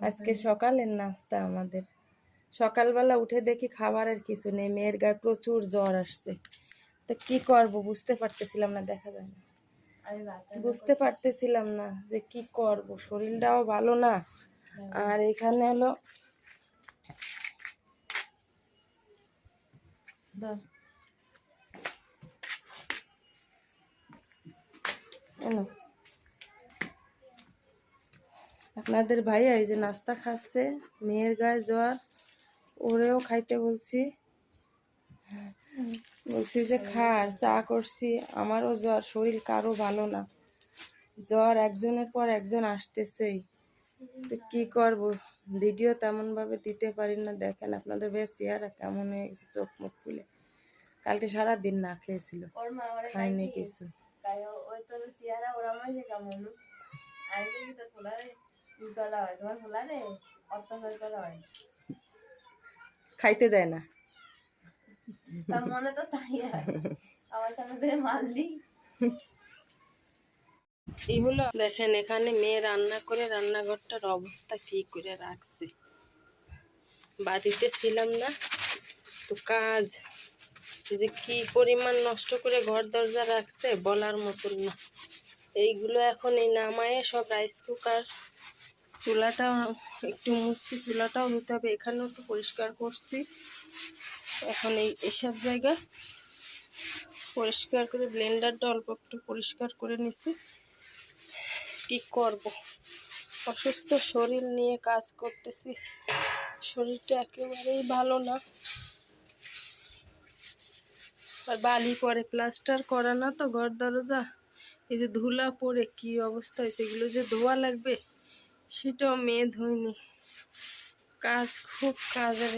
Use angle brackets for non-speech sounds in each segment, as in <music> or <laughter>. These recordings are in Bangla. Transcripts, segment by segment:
আজকে সকালের নাস্তা আমাদের। সকালবেলা উঠে দেখি খাবারের কিছু নেই মেয়ের গায়ে প্রচুর জ্বর আসছে। তো কি করব বুঝতে পারতেছিলাম না দেখা যায় না। বুঝতে পারতেছিলাম না যে কি করব শরীরটাও ভালো না। আর এখানে হলো এনো। আপনাদের ভাইয়া এই যে নাস্তা খাচ্ছে মেয়ের গায়ে জ্বর ওরেও খাইতে বলছি। বলছি যে খার চা করছি আমারও জ্বর শরীর কারও ভালো না। জ্বর একজনের পর একজন আসতেছেই। তো কি করব? ভিডিও তেমনভাবে দিতে পারি না দেখেন আপনাদের বেশ চেহারা কেমন হয়ে গেছে চোখ মুখ খুলে। কালকে সারা দিন না খেয়েছিল খাইনি কিছু। ই করা হয় তোমার অত্যাচার করা হয় খাইতে দেয় না। তার মনে তো তাই হয়। আমার সামনে ধরে মারলি। এই হলো দেখেন এখানে মেয়ে রান্না করে রান্নাঘরটার অবস্থা কি করে রাখছে। বাড়িতে ছিলাম না তো কাজ যে কি পরিমাণ নষ্ট করে ঘর দরজা রাখছে বলার মতন না। এইগুলো এখন এই নামায়ে সব রাইস কুকার চুলাটা একটু মুছছি, চুলাটাও ধুতে হবে। এখানেও একটু পরিষ্কার করছি। এখন এই এসব জায়গা পরিষ্কার করে ব্লেন্ডারটা অল্প একটু পরিষ্কার করে নিছি। কি করব? অসুস্থ শরীর নিয়ে কাজ করতেছি। শরীরটা একেবারেই ভালো না। আর বালি পরে, প্লাস্টার করা না তো ঘর দরজা। এই যে ধুলা পরে কি অবস্থা হয়েছে? এগুলো যে ধোয়া লাগবে। সেটাও মেয়ে ধুইনি কাজ খুব কাজের।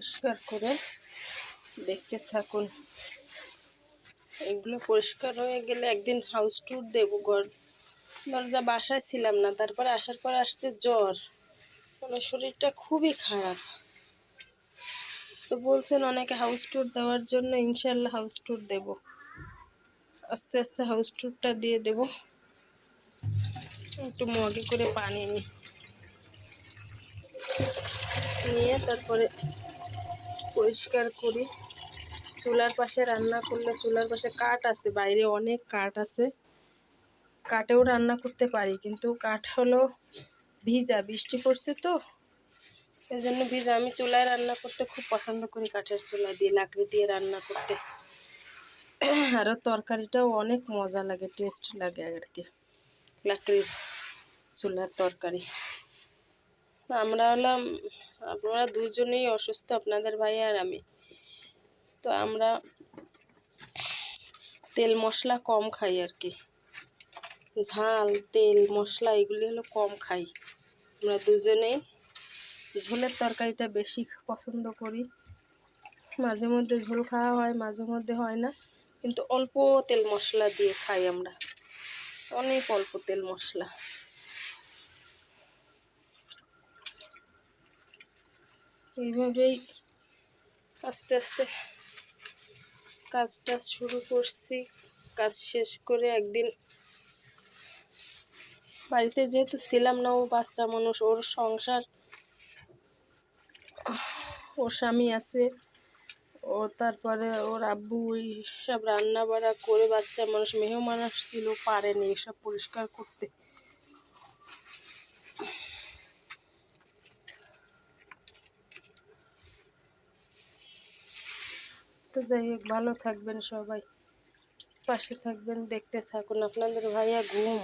পরিষ্কার করে দেখতে থাকুন। এগুলো পরিষ্কার হয়ে গেলে একদিন হাউস ট্যুর দেবো ঘর। দরজা বাসায় ছিলাম না, তারপরে আসার পর আসছে জ্বর। মানে শরীরটা খুবই খারাপ। তো বলছেন অনেকে হাউস ট্যুর দেওয়ার জন্য ইনশাল্লাহ হাউস ট্যুর দেব। আস্তে আস্তে হাউস ট্যুরটা দিয়ে দেব। একটু মগে করে পানি নিয়ে তারপরে পরিষ্কার করি। চুলার পাশে রান্না করলে চুলার পাশে কাঠ আছে, বাইরে অনেক কাঠ আছে। কাঠেও রান্না করতে পারি, কিন্তু কাঠ হলো ভিজা, বৃষ্টি পড়ছে তো। এই জন্য ভিজা। আমি চুলায় রান্না করতে খুব পছন্দ করি কাঠের চুলা দিয়ে, লাকড়ি দিয়ে রান্না করতে। আরও তরকারিটাও অনেক মজা লাগে, টেস্ট লাগে আর কি, লাকড়ির চুলার তরকারি। আমরা হলাম, আপনারা দুজনেই অসুস্থ, আপনাদের ভাই আর আমি। তো আমরা তেল মশলা কম খাই আর কি। ঝাল, তেল, মশলা, এগুলি হলো কম খাই। আমরা দুজনেই ঝোলের তরকারিটা বেশি পছন্দ করি। মাঝে মধ্যে ঝোল খাওয়া হয়, মাঝে মধ্যে হয় না। কিন্তু অল্প তেল মশলা দিয়ে খাই আমরা। অনেক অল্প তেল মশলা। এইভাবেই আস্তে আস্তে কাজটা শুরু করছি। কাজ শেষ করে একদিন বাড়িতে যেহেতু ছিলাম না, ও বাচ্চা মানুষ, ওর সংসার, ওর স্বামী আছে, ও তারপরে ওর আব্বু ওই সব রান্না বাড়া করে বাচ্চা মানুষ, মেহমান আসছিল, পারেনি এসব পরিষ্কার করতে। তো যাই হোক, ভালো থাকবেন সবাই। পাশে থাকবেন, দেখতে থাকুন। আপনাদের ভাইয়া ঘুম।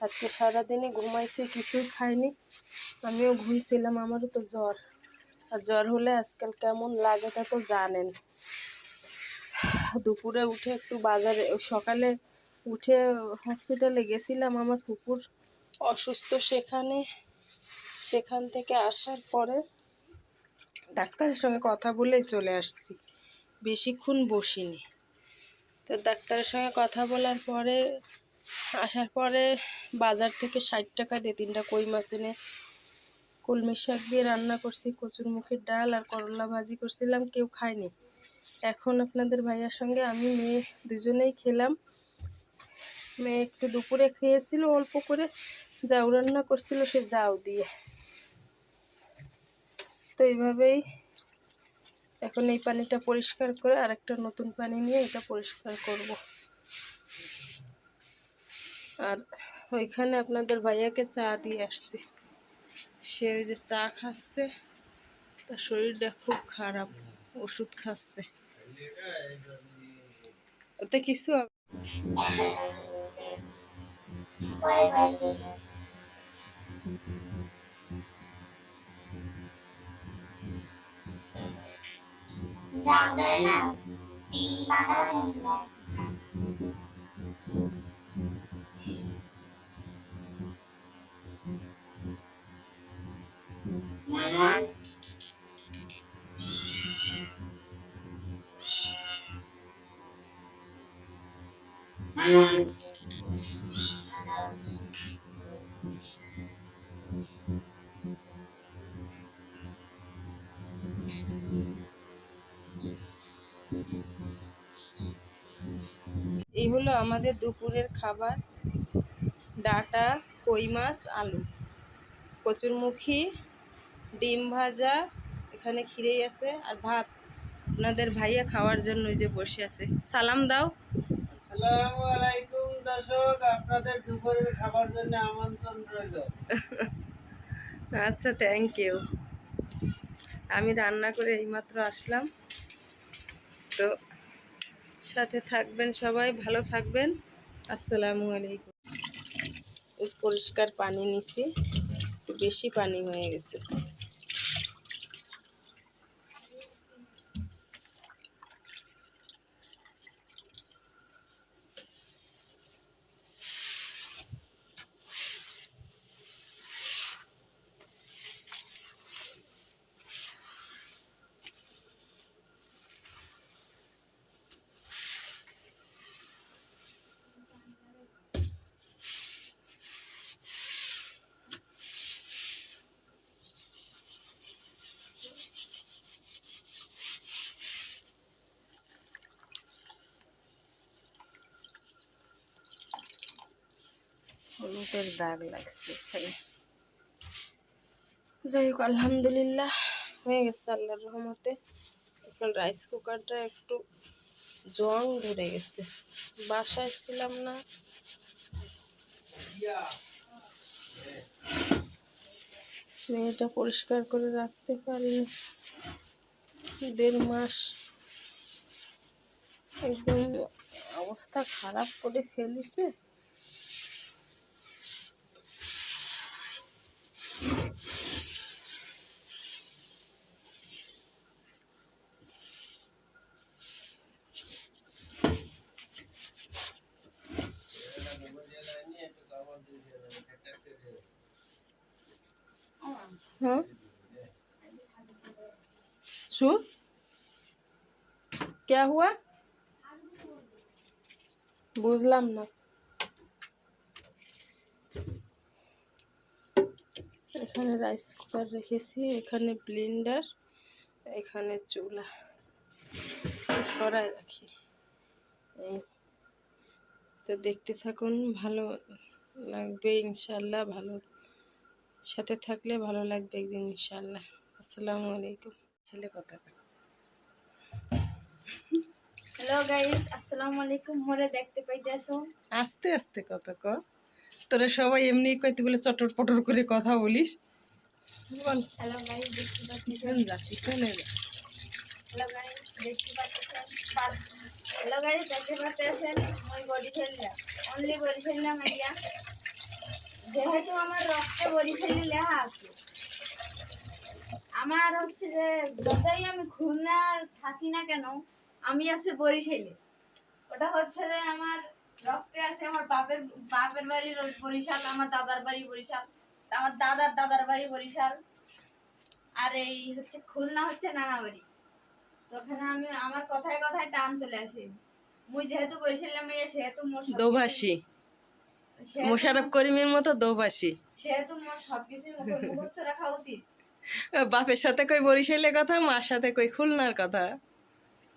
আজকে সারাদিনে ঘুমাইছে, কিছুই খাইনি আমিও ঘুমছিলাম, আমারও তো জ্বর। আর জ্বর হলে আজকাল কেমন লাগে তা তো জানেন। দুপুরে উঠে একটু বাজারে, সকালে উঠে হসপিটালে গেছিলাম আমার কুকুর অসুস্থ সেখানে। সেখান থেকে আসার পরে ডাক্তারের সঙ্গে কথা বলেই চলে আসছি। বেশিক্ষণ বসিনি। তো ডাক্তারের সঙ্গে কথা বলার পরে, আসার পরে বাজার থেকে ষাট টাকা দিয়ে তিনটা কই মাছ এনে কলমি শাক দিয়ে রান্না করছি, কচুর মুখের ডাল আর করলা ভাজি করছিলাম, কেউ খায়নি। এখন আপনাদের ভাইয়ার সঙ্গে আমি, মেয়ে দুজনেই খেলাম। মেয়ে একটু দুপুরে খেয়েছিল, অল্প করে যাও রান্না করছিল, সে যাও দিয়ে। তো এইভাবেই এখন এই পানিটা পরিষ্কার করে আরেকটা নতুন পানি নিয়ে এটা পরিষ্কার করব। আর ওইখানে আপনাদের ভাইয়াকে চা দিয়ে আসছি। সে ওই যে চা খাচ্ছে, তার শরীরটা খুব খারাপ, ওষুধ খাচ্ছে। ওতে কিছু down there now. Be back out into this. Mama? Mama? হলো আমাদের দুপুরের খাবার। ডাটা কই মাছ আলু। কচুরমুখী ডিম ভাজা এখানে খিরেই আছে। আর ভাত আপনাদের ভাইয়া খাওয়ার জন্য ওই যে বসে আছে। সালাম দাও। আসসালামু আলাইকুম দর্শক আপনাদের দুপুরের খাবার জন্য আমন্ত্রণ রইল। <laughs> আচ্ছা থ্যাংক ইউ আমি রান্না করে এইমাত্র আসলাম। তো সাথে থাকবেন সবাই ভালো থাকবেন। আসসালামু আলাইকুম। পরিষ্কার পানি নিছি বেশি পানি হয়ে গেছে। হলুদের দাগ লাগছে এখানে যাই হোক আলহামদুলিল্লাহ, হয়ে গেছে আল্লাহর রহমতে। এখন রাইস কুকারটা একটু জং ধরে গেছে। বাসায় ছিলাম না। মেয়েটা পরিষ্কার করে রাখতে পারিনি। দেড় মাস একদম অবস্থা খারাপ করে ফেলিছে। हाँ शू क्या हुआ বুঝলাম না এখানে রাইস কুকার রেখেছি এখানে ব্লেন্ডার এখানে চুলা সরাই রাখি এই তো দেখতে থাকুন ভালো লাগবে ইনশাল্লাহ ভালো সাথে থাকলে ভালো লাগবে একদিন ইনশাল্লাহ আসসালামু আলাইকুম। ছেলে কথা হ্যালো গাইস আসসালামু আলাইকুম। মোরে দেখতে পাইতেছো? আস্তে আস্তে কথা ক তোরা সবাই এমনি কইতে বলে চটর পটর করে কথা বলিস। বল। হ্যালো গাইস দেখতে পাচ্ছেন? যা পিছনে যা। হ্যালো গাইস দেখতে পাচ্ছেন? হ্যালো গাইস দেখতে পাচ্ছেন? মই বডি ফেললাম অনলি বডি ফেললাম আইয়া যেহেতু আমার রক্তে বরিশালি লেখা আছে, আমার হচ্ছে যে যতই আমি খুলনার থাকি না কেন, আমি আছে বরিশালে ওটা হচ্ছে যে আমার রক্তে আছে আমার বাপের বাপের বাড়ি বরিশাল, আমার দাদার বাড়ি বরিশাল, আমার দাদার দাদার বাড়ি বরিশাল, আর এই হচ্ছে খুলনা হচ্ছে নানা বাড়ি। তো ওখানে আমি, আমার কথায় কথায় টান চলে আসে। মুই যেহেতু বরিশালে মেয়ে, সেহেতু মোর দোভাষী। মোশারফ করিমের মতো দোভাষী সবকিছু মুখস্থ রাখা উচিত। বাপের সাথে কই বরিশালের কথা মার সাথে কই খুলনার কথা।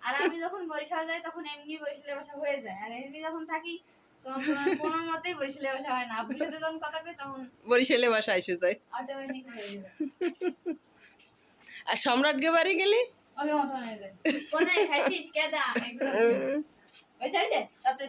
আর আমি যখন বরিশাল যাই তখন এমনি বরিশালের ভাষা হয়ে যায়। আর এমনি যখন থাকি তখন কোনো মতেই বরিশালের ভাষা হয় না। সাথে যখন কথা কই তখন বরিশালে বাসা এসে যায়। অটোমেটিক হয়ে যায়। আর সম্রাটকে বাড়ি গেলি? ওকে হয়ে যায়। কোনে খাইছিস? কেদা তাতে